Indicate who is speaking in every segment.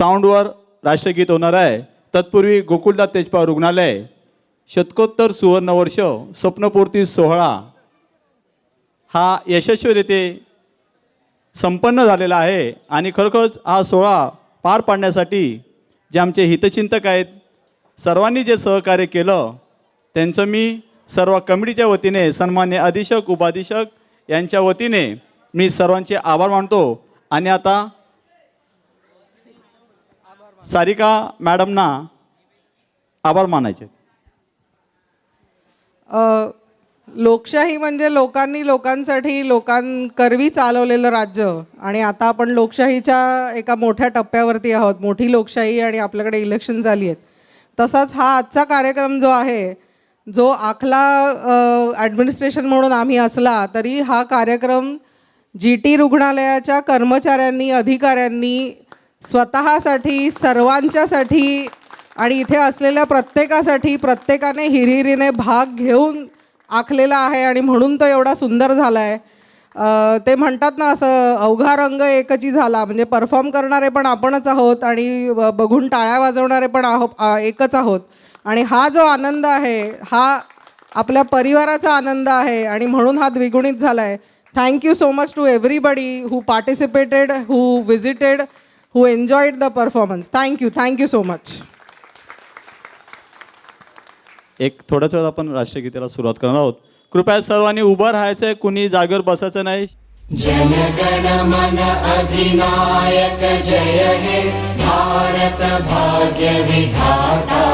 Speaker 1: साऊंडवर राष्ट्रगीत होणार आहे. तत्पूर्वी गोकुलदास तेजपाव रुग्णालय शतकोत्तर सुवर्णवर्ष स्वप्नपूर्ती सोहळा. हा यशस्वीरित्या संपन्न झालेला आहे आणि खरोखरच हा सोहळा पार पाडण्यासाठी जे आमचे हितचिंतक आहेत सर्वांनी जे सहकार्य केलं त्यांचं मी सर्व कमिटीच्या वतीने सन्मान्य अधीक्षक उपाधीक्षक यांच्या वतीने मी सर्वांचे आभार मानतो. आणि आता सारिका मॅडमना आभार मानायचे.
Speaker 2: लोकशाही म्हणजे लोकांनी लोकांसाठी लोकांकरवी चालवलेलं राज्य आणि आता आपण लोकशाहीच्या एका मोठ्या टप्प्यावरती आहोत. मोठी लोकशाही आणि आपल्याकडे इलेक्शन झाली आहेत. तसाच हा आजचा कार्यक्रम जो आहे जो आखला ॲडमिनिस्ट्रेशन म्हणून आम्ही असला तरी हा कार्यक्रम जी टी रुग्णालयाच्या कर्मचाऱ्यांनी अधिकाऱ्यांनी स्वतःसाठी सर्वांच्यासाठी आणि इथे असलेल्या प्रत्येकासाठी प्रत्येकाने हिरिरीने भाग घेऊन आखलेला आहे आणि म्हणून तो एवढा सुंदर झाला आहे ते म्हणतात ना असं अवघा रंग एकची झाला. म्हणजे परफॉर्म करणारे पण आपणच आहोत आणि ब- बघून टाळ्या वाजवणारे पण आहो एकच आहोत. आणि हा जो आनंद आहे हा आपल्या परिवाराचा आनंद आहे आणि म्हणून हा द्विगुणित झाला आहे thank you so much to everybody who participated who visited visited who enjoyed the performance thank you thank you so much
Speaker 1: एक थोड्याच वेळात आपण राष्ट्रगीताला सुरुवात करणार आहोत. कृपया सर्वांनी उभं राहायचं आहे कुणी जागेवर बसायचं नाही.
Speaker 3: जनगण मन अधिनायक जय हे भारत भाग्य विधाता.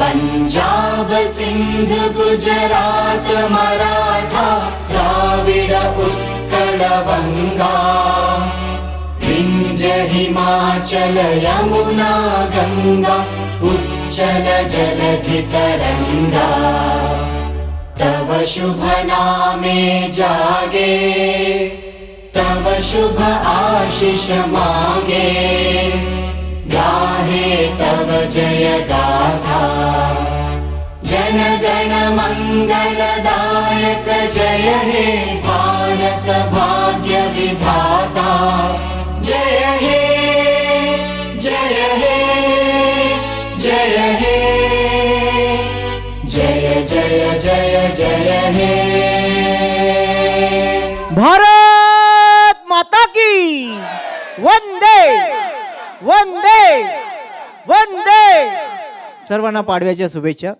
Speaker 3: पंजाब सिंध गुजरात मराठा द्राविड उत्कल वंगा. हिमाचल यमुना गंगा उच्चल जलधि तरंगा तव शुभ नामे जागे तव शुभ आशिष मागे। गाहे तव जय गाथा। जनगण जय हे भारत भाग्य जय जय जय जय हे
Speaker 4: भारत माता की। वंदे वंदे वंदे। सर्वांना पाडव्याच्या शुभेच्छा.